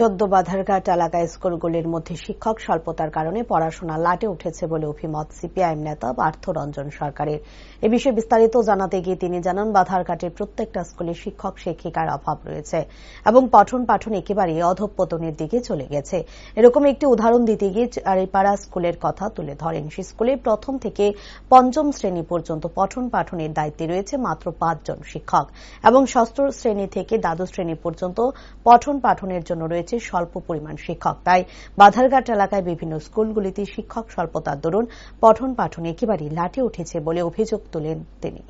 চোদ্দ বাধারঘাট এলাকায় স্কুলগুলির মধ্যে শিক্ষক স্বল্পতার কারণে পড়াশোনা লাটে উঠেছে বলে অভিমত সিপিআইএম নেতা পার্থ রঞ্জন সরকারের। এ বিষয়ে বিস্তারিত জানাতে গিয়ে তিনি জানান বাধারঘাটের প্রত্যেকটা স্কুলে শিক্ষক, শিক্ষিকার অভাব রয়েছে এবং পঠন পাঠন একেবারে অধঃপতনের দিকে চলে গেছে। এরকম একটি উদাহরণ দিতে গিয়ে চারিপাড়া স্কুলের কথা তুলে ধরেন। সে স্কুলে প্রথম থেকে পঞ্চম শ্রেণি পর্যন্ত পঠন পাঠনের দায়িত্বে রয়েছে মাত্র পাঁচজন শিক্ষক এবং ষষ্ঠ শ্রেণি থেকে দ্বাদশ শ্রেণি পর্যন্ত পঠন পাঠনের জন্য রয়েছে স্বল্প পরিমাণ শিক্ষক। তাই বাধারঘাট এলাকায় বিভিন্ন স্কুলগুলিতে শিক্ষক স্বল্পতার দরুন পঠন পাঠন একেবারেই লাটে উঠেছে বলে অভিযোগ তোলেন তিনি।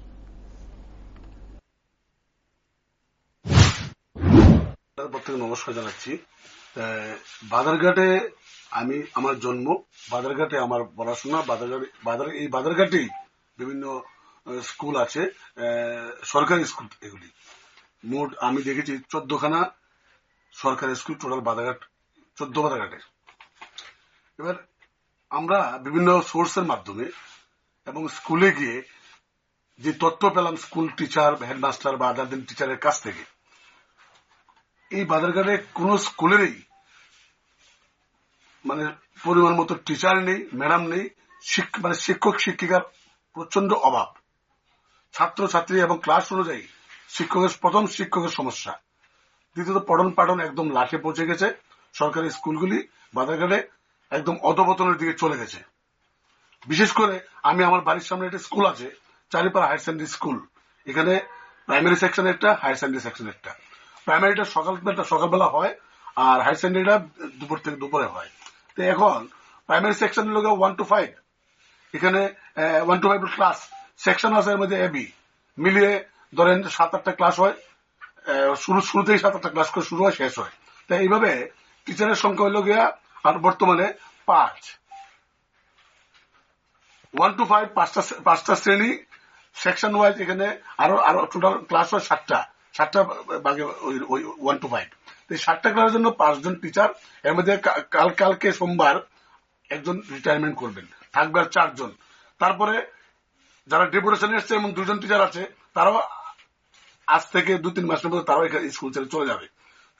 নমস্কার জানাচ্ছি। বাদারঘাটে আমি আমার জন্ম বাদারঘাটে আমার পড়াশোনা এই বাদারঘাটেই বিভিন্ন স্কুল আছে সরকারি স্কুল এগুলি। মোট আমি দেখেছি চোদ্দখানা সরকারি স্কুল টোটাল বাদারঘাট চোদ্দ বাদারঘাটের এবার আমরা বিভিন্ন সোর্সের মাধ্যমে এবং স্কুলে গিয়ে যে তথ্য পেলাম স্কুল টিচার হেডমাস্টার বা আদার টিচারের কাছ থেকে, এই বাজারঘাটে কোন স্কুলেরই মানে পরিমাণ মতো টিচার নেই ম্যাডাম নেই মানে শিক্ষক, শিক্ষিকার প্রচণ্ড অভাব। ছাত্র ছাত্রী এবং ক্লাস অনুযায়ী শিক্ষকের, প্রথম শিক্ষকের সমস্যা। দ্বিতীয়ত পঠন পাঠন একদম লাখে পৌঁছে গেছে। সরকারি স্কুলগুলি বাজারঘাটে একদম অধপতনের দিকে চলে গেছে। বিশেষ করে আমি আমার বাড়ির সামনে একটা স্কুল আছে, চারিপাড়া হায়ার সেকেন্ডারি স্কুল। এখানে প্রাইমারি সেকশন একটা, হায়ার সেকেন্ডারি সেকশন একটা। প্রাইমারিটা সকালবেলা সকালবেলা হয় আর হায়ার সেকেন্ডারিটা দুপুর থেকে দুপুরে হয়। তো এখন প্রাইমারি সেকশনের লোক ওয়ান টু ফাইভ এখানে one two five class section আছে এর মধ্যে এবি মিলিয়ে ধরেন সাত আটটা ক্লাস হয়। শুরু, শুরুতেই সাত আটটা ক্লাস করে শুরু হয়, শেষ হয়। তো এইভাবে টিচারের সংখ্যা হলো গিয়া আর বর্তমানে পাঁচ। ওয়ান টু ফাইভ পাঁচটা পাঁচটা শ্রেণি সেকশন ওয়াইজ এখানে আরও আরও টোটাল ক্লাস হয় সাতটা। সাতটা ওই ওয়ান টু ফাইভ এই সাতটা ক্লাসের জন্য পাঁচজন টিচার এর মধ্যে কাল, কালকে সোমবার একজন রিটায়ারমেন্ট করবেন। থাকবে আর চারজন। তারপরে যারা ডেপুটেশন এসছে এবং দুজন টিচার আছে, তারাও আজ থেকে দু তিন মাসের মধ্যে তারাও এখানে স্কুল ছেড়ে চলে যাবে।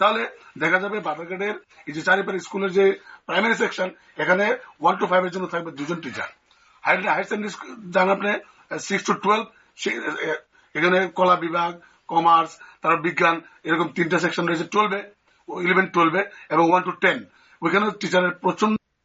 তাহলে দেখা যাবে বাজারঘাটের এই যে চারিপাড়ি স্কুলের যে প্রাইমারি সেকশন এখানে ওয়ান টু ফাইভ এর জন্য থাকবে দুজন টিচার হায়ার হায়ার সেকেন্ডারি যান আপনি সিক্স টু টুয়েলভ এখানে কলা বিভাগ কমার্স তারপর বিজ্ঞান, এরকম তিনটা সেকশন রয়েছে টুয়েলভে ইলেভেন টুয়েলভে এবং ওয়ান টু টেন ওইখানে টিচারের প্রচণ্ড